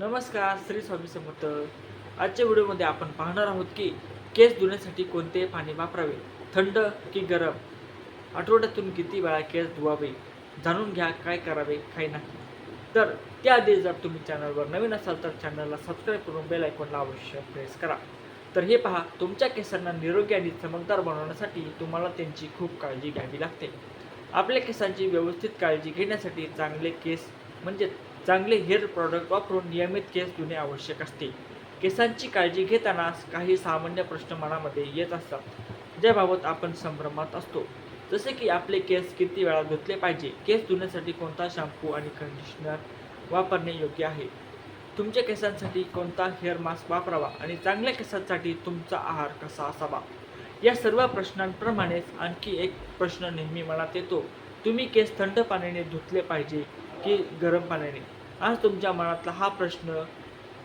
नमस्कार श्री स्वामी समर्थ. आजच्या व्हिडिओमध्ये आपण पाहणार आहोत की केस धुण्यासाठी कोणते पाणी वापरावे? थंड की गरम? आठवड्यातून किती वेळा केस धुवावे? जाणून घ्या काय करावे काय नाही. तर त्याआधी जर तुम्ही चॅनलवर नवीन असाल तर चॅनलला सबस्क्राईब करून बेल आयकॉनला अवश्य प्रेस करा. तर हे पहा तुमच्या केसांना निरोगी आणि चमकदार बनवण्यासाठी तुम्हाला त्यांची खूप काळजी घ्यावी लागते. आपल्या केसांची व्यवस्थित काळजी घेण्यासाठी चांगले केस म्हणजे चांगले हेअर प्रॉडक्ट वापरून नियमित केस धुणे आवश्यक असते. केसांची काळजी घेताना काही सामान्य प्रश्न मनामध्ये येत असतात ज्याबाबत आपण संभ्रमात असतो. जसे की आपले केस किती वेळा धुतले पाहिजे केस धुण्यासाठी कोणता शॅम्पू आणि कंडिशनर वापरणे योग्य आहे? तुमच्या केसांसाठी कोणता हेअर मास्क वापरावा आणि चांगल्या केसांसाठी तुमचा आहार कसा असावा? या सर्व प्रश्नांप्रमाणेच आणखी एक प्रश्न नेहमी मनात येतो. तुम्ही केस थंड पाण्याने धुतले पाहिजे की गरम पाण्याने? आज तुमच्या मनातला हा प्रश्न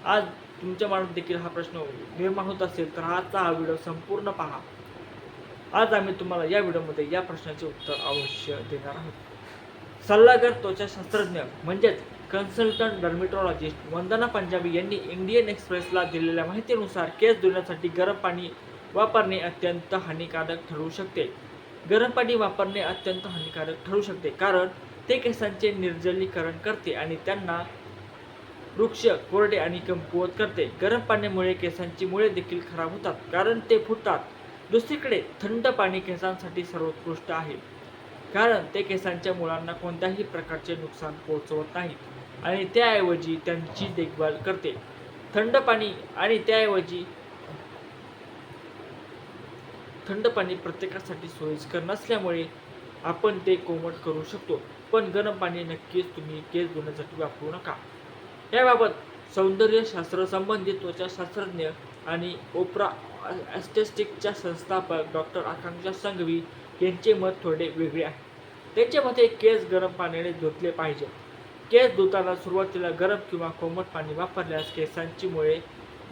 आज तुमच्या मनात देखील हा प्रश्न निर्माण होत असेल तर आजचा हा व्हिडिओ संपूर्ण पहा. आज आम्ही तुम्हाला या व्हिडिओमध्ये या प्रश्नाचे उत्तर अवश्य देणार आहोत. सल्लागार त्वचा शास्त्रज्ञ म्हणजेच कन्सल्टंट डर्मेटॉलॉजिस्ट वंदना पंजाबी यांनी इंडियन एक्सप्रेसला दिलेल्या माहितीनुसार केस धुण्यासाठी गरम पाणी वापरणे अत्यंत हानिकारक ठरू शकते. गरम पाणी वापरणे अत्यंत हानिकारक ठरू शकते. कारण ते केसांचे निर्जलीकरण करते आणि त्यांना वृक्ष कोरडे आणि कमकुवत करते. गरम पाण्यामुळे केसांची मुळे देखील खराब होतात कारण ते फुटतात. दुसरीकडे थंड पाणी केसांसाठी सर्वोत्कृष्ट आहे कारण ते केसांच्या मुळांना कोणत्याही प्रकारचे नुकसान पोहोचवत नाही आणि त्याऐवजी त्यांची देखभाल करते. थंड पाणी आणि त्याऐवजी थंड पाणी प्रत्येकासाठी सोयीस्कर नसल्यामुळे आपण ते कोमट करू शकतो. पण गरम पाणी नक्कीच तुम्ही केस धुण्यासाठी वापरू नका. याबाबत सौंदर्यशास्त्र संबंधित त्वचाशास्त्रज्ञ आणि ओप्रा ॲस्टेस्टिकच्या संस्थापक डॉक्टर आकांक्षा संघवी यांचे मत थोडे वेगळे आहे. त्यांच्या मते केस गरम पाण्याने धुतले पाहिजे. केस धुताना सुरुवातीला गरम किंवा कोमट पाणी वापरल्यास केसांची मुळे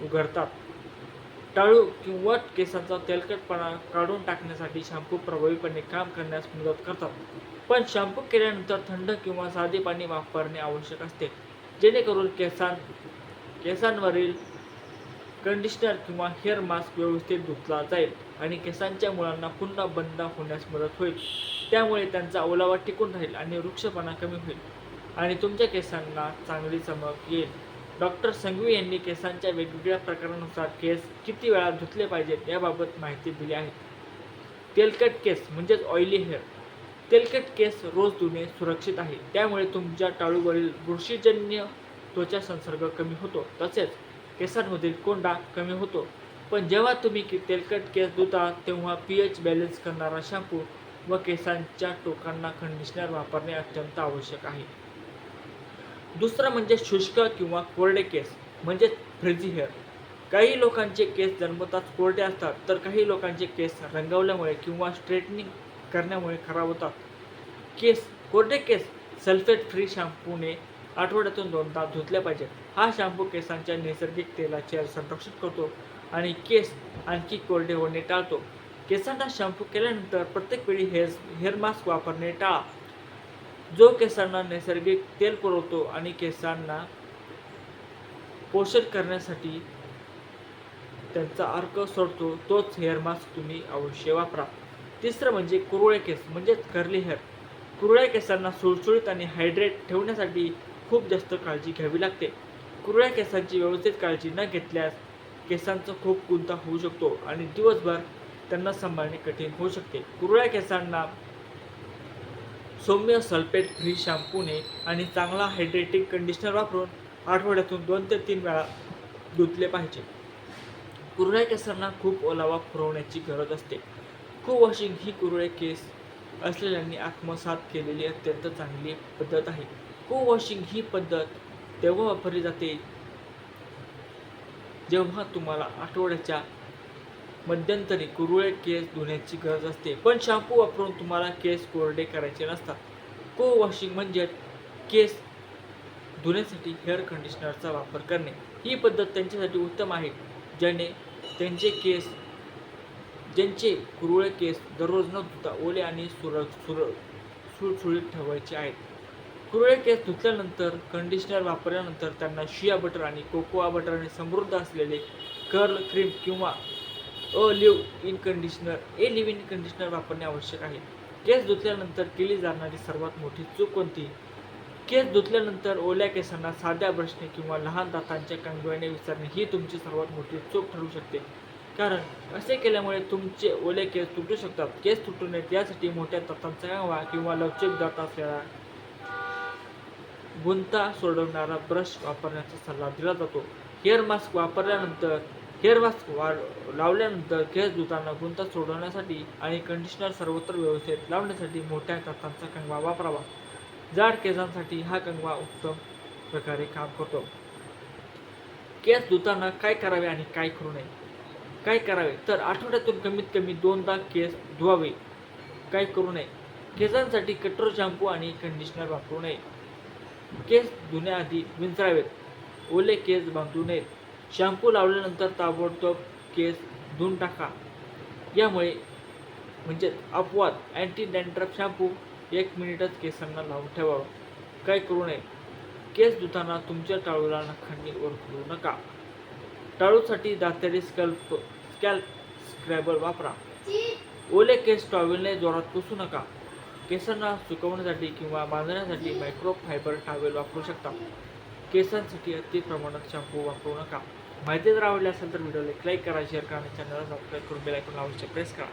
उघडतात. टाळू किंवा केसांचा तेलकटपणा काढून टाकण्यासाठी शॅम्पू प्रभावीपणे काम करण्यास मदत करतात. पण शॅम्पू केल्यानंतर थंड किंवा साधे पाणी वापरणे आवश्यक असते. जेणेकरून केसां केसांवरील कंडिशनर किंवा हेअर मास्क व्यवस्थित धुतला जाईल आणि केसांच्या मुळांना पुन्हा बंद होण्यास मदत होईल. त्यामुळे त्यांचा ओलावा टिकून राहील आणि वृक्षपणा कमी होईल आणि तुमच्या केसांना चांगली चमक येईल. डॉक्टर संघवी यांनी केसांच्या वेगवेगळ्या प्रकारानुसार केस किती वेळा धुतले पाहिजेत याबाबत माहिती दिली आहे. तेलकट केस म्हणजेच ऑइली हेअर तेलकट केस रोज धुणे सुरक्षित आहे. त्यामुळे तुमच्या टाळूवरील बुरशीजन्य त्वचा संसर्ग कमी होतो. तसेच केसांमधील कोंडा कमी होतो. पण जेव्हा तुम्ही की तेलकट केस धुता तेव्हा पी एच बॅलन्स करणारा शॅम्पू व केसांच्या टोकांना कंडिशनर वापरणे अत्यंत आवश्यक आहे. दुसरं म्हणजे शुष्क किंवा कोरडे केस म्हणजे फ्रिजी हेअर. काही लोकांचे केस जन्मताच कोरडे असतात तर काही लोकांचे केस रंगवल्यामुळे किंवा स्ट्रेटनिंग करण्यामुळे खराब होतात. केस कोरडे केस सल्फेट फ्री शॅम्पूने आठवड्यातून दोनदा धुतले पाहिजेत. हा शॅम्पू केसांच्या नैसर्गिक तेलाचे संरक्षण करतो आणि केस आणखी कोरडे होणे टाळतो. केसांना शॅम्पू केल्यानंतर प्रत्येक वेळी हेअर हेअर मास्क वापरणे टाळा. जो केसांना नैसर्गिक तेल पुरवतो आणि केसांना पोषण करण्यासाठी त्यांचा अर्क सोडतो तोच हेअर मास्क तुम्ही अवश्य वापरा. तिसरं म्हणजे कुरळे केस म्हणजेच कर्ली हेअर कुरळ्या केसांना सुळसुळीत आणि हायड्रेट ठेवण्यासाठी खूप जास्त काळजी घ्यावी लागते. कुरळ्या केसांची व्यवस्थित काळजी न घेतल्यास केसांचा खूप गुंता होऊ शकतो आणि दिवसभर त्यांना सांभाळणे कठीण होऊ शकते. कुरळ्या केसांना सौम्य सल्फेट फ्री शॅम्पूने आणि चांगला हायड्रेटिंग कंडिशनर वापरून आठवड्यातून दोन ते तीन वेळा धुतले पाहिजे. कुरळ्या केसांना खूप ओलावा पुरवण्याची गरज असते. खूप वॉशिंग ही कुरळे केस असलेल्यांनी आत्मसात केलेली अत्यंत चांगली पद्धत आहे. को वॉशिंग ही पद्धत तेव्हा वापरली जाते. जेव्हा तुम्हाला आठवड्याच्या मध्यंतरी कुरुळे केस धुण्याची गरज असते. पण शॅम्पू वापरून तुम्हाला केस कोरडे करायचे नसतात. को वॉशिंग म्हणजे केस धुण्यासाठी हेअर कंडिशनरचा वापर करणे. ही पद्धत त्यांच्यासाठी उत्तम आहे ज्याने त्यांचे केस ज्यांचे कुरुळे केस दररोज न धुता ओले आणि सुर सुर सुळसुळीत ठेवायचे आहेत. कुरळे केस धुतल्यानंतर कंडिशनर वापरल्यानंतर त्यांना शिया बटर आणि कोकोआ बटरने समृद्ध असलेले कर्ल क्रीम किंवा a leave in conditioner. A leave in conditioner वापरणे आवश्यक आहे. केस धुतल्यानंतर केली जाणारी सर्वात मोठी चूक कोणती? केस धुतल्यानंतर ओल्या केसांना साध्या ब्रशने किंवा लहान दातांच्या कंगव्याने विचारणे ही तुमची सर्वात मोठी चूक ठरू शकते. कारण असे केल्यामुळे तुमचे ओले केस तुटू शकतात. केस तुटू नयेत यासाठी मोठ्या दातांचा कंगवा किंवा लवचिक दात असलेला गुंता सोडवणारा ब्रश वापरण्याचा सल्ला दिला जातो. हेअर मास्क वापरल्यानंतर हेअर वा लावल्यानंतर केस धुताना गुंता सोडवण्यासाठी आणि कंडिशनर सर्वत्र व्यवस्थित लावण्यासाठी मोठ्या दातांचा कंगवा वापरावा. जाड केसांसाठी हा कंगवा उत्तम प्रकारे काम करतो. केस धुताना काय करावे आणि काय करू नये? काय करावे? तर आठवड्यातून कमीत कमी दोनदा केस धुवावे. काय करू नये? केसांसाठी कठोर शॅम्पू आणि कंडिशनर वापरू नये. केस धुण्याआधी विंचरावेत. ओले केस बांधू नयेत. शॅम्पू लावल्यानंतर ताबडतोब केस धुवून टाका. यामुळे म्हणजे अपवाद अँटी डॅन्ड्रफ शॅम्पू एक मिनिटच केसांना लावून ठेवावं. काय करू नये. केस धुताना तुमच्या टाळूला नखांनी वर करू नका. टाळूसाठी दातेरी स्कल्प स्कॅल्प स्क्रॅबर वापरा. ओले केस टॉवेलने जोरात पुसू नका. केसांना सुकवण्यासाठी किंवा बांधण्यासाठी मायक्रो फायबर वापरू शकता. केसांसाठी अति प्रमाणात शॅम्पू वापरू नका. माहिती जर आवडली असेल तर व्हिडिओला लाईक करा शेअर करा आणि चॅनलला सबस्क्राईब करून बेल आयकॉन अवश्य प्रेस करा.